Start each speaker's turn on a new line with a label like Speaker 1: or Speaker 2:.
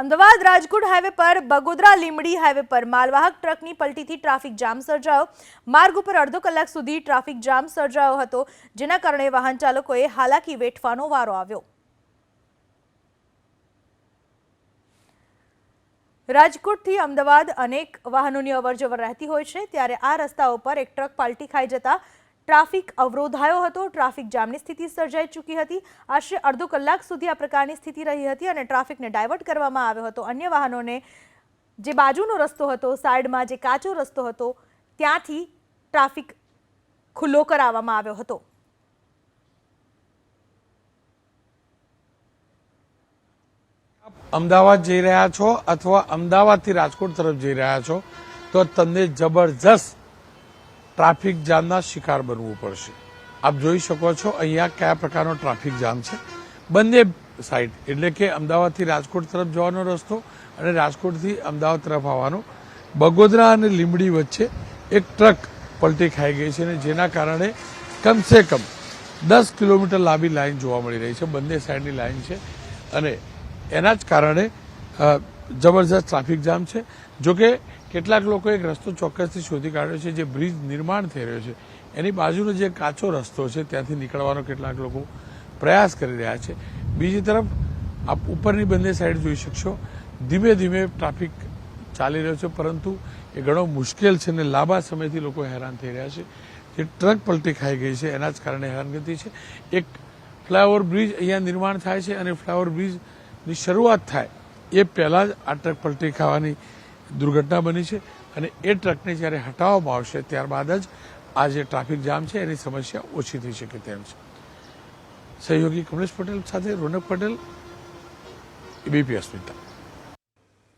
Speaker 1: Ahmedabad Rajkot highway પર Bagodara Limdi highway પર માલવાહક ટ્રકની પલટીથી ટ્રાફિક જામ સર્જાયો. માર્ગ ઉપર અડધો કલાક સુધી ટ્રાફિક જામ સર્જાયો હતો, જેના કારણે વાહન ચાલકોએ હાલાકી વેઠવાનો વારો આવ્યો. રાજકોટથી અમદાવાદ અનેક વાહનોની અવરજવર રહેતી હોય છે, ત્યારે આ રસ્તાઓ પર એક ટ્રક પાલટી ખાઈ જતા ટ્રાફિક અવરોધાયો હતો, ટ્રાફિક જામની સ્થિતિ સર્જાઈ ચૂકી હતી. આશરે અડધો કલાક સુધી આ પ્રકારની સ્થિતિ રહી હતી અને ટ્રાફિકને ડાયવર્ટ કરવામાં આવ્યો હતો. અન્ય વાહનોને જે બાજુનો રસ્તો હતો, સાઈડમાં જે કાચો રસ્તો હતો, ત્યાંથી ટ્રાફિક ખુલ્લો કરાવવામાં આવ્યો હતો.
Speaker 2: અમદાવાદ જઈ રહ્યા છો અથવા અમદાવાદથી રાજકોટ તરફ જઈ રહ્યા છો? તો તમને જબરજસ્ત ટ્રાફિક જામના શિકાર બનવું પડશે. આપ જોઈ શકો છો અહીંયા કયા પ્રકારનો ટ્રાફિક જામ છે. બંને સાઈડ, એટલે કે અમદાવાદથી રાજકોટ તરફ જવાનો રસ્તો અને રાજકોટથી અમદાવાદ તરફ આવવાનો. બગોદરા અને લીંબડી વચ્ચે એક ટ્રક પલટી ખાઈ ગઈ છે અને જેના કારણે કમસે કમ દસ કિલોમીટર લાંબી લાઈન જોવા મળી રહી છે. બંને સાઈડની લાઇન છે અને એના જ કારણે જબરજસ્ત ટ્રાફિક જામ છે. જોકે કેટલાક લોકો એક રસ્તો ચોક્કસથી શોધી કાઢ્યો છે, જે બ્રિજ નિર્માણ થઈ રહ્યો છે. એની બાજુનો જે કાચો રસ્તો છે, ત્યાંથી નીકળવાનો કેટલાક લોકો પ્રયાસ કરી રહ્યા છે. બીજી તરફ, આપ ઉપરની બંને સાઈડ જોઈ શકશો. ધીમે ધીમે ટ્રાફિક ચાલી રહ્યો છે, પરંતુ એ ઘણો મુશ્કેલ છે અને લાંબા સમયથી લોકો હેરાન થઈ રહ્યા છે. જે ટ્રક પલટી ખાઈ ગઈ છે, એના જ કારણે હેરાનગતિ છે. એક ફ્લાયઓવર બ્રિજ અહીંયા નિર્માણ થાય છે અને ફ્લાયઓવર બ્રિજની શરૂઆત થાય એ પહેલાં જ આ ટ્રક પલટી ખાવાની દુર્ઘટના બની છે અને એ ટ્રકને જ્યારે હટાવવામાં આવશે ત્યારબાદ જ આ જે ટ્રાફિક જામ છે એની સમસ્યા ઓછી થઈ શકે તેમ છે. સહયોગી કમલેશ પટેલ સાથે રોનક પટેલ એબીપી અસ્મિતા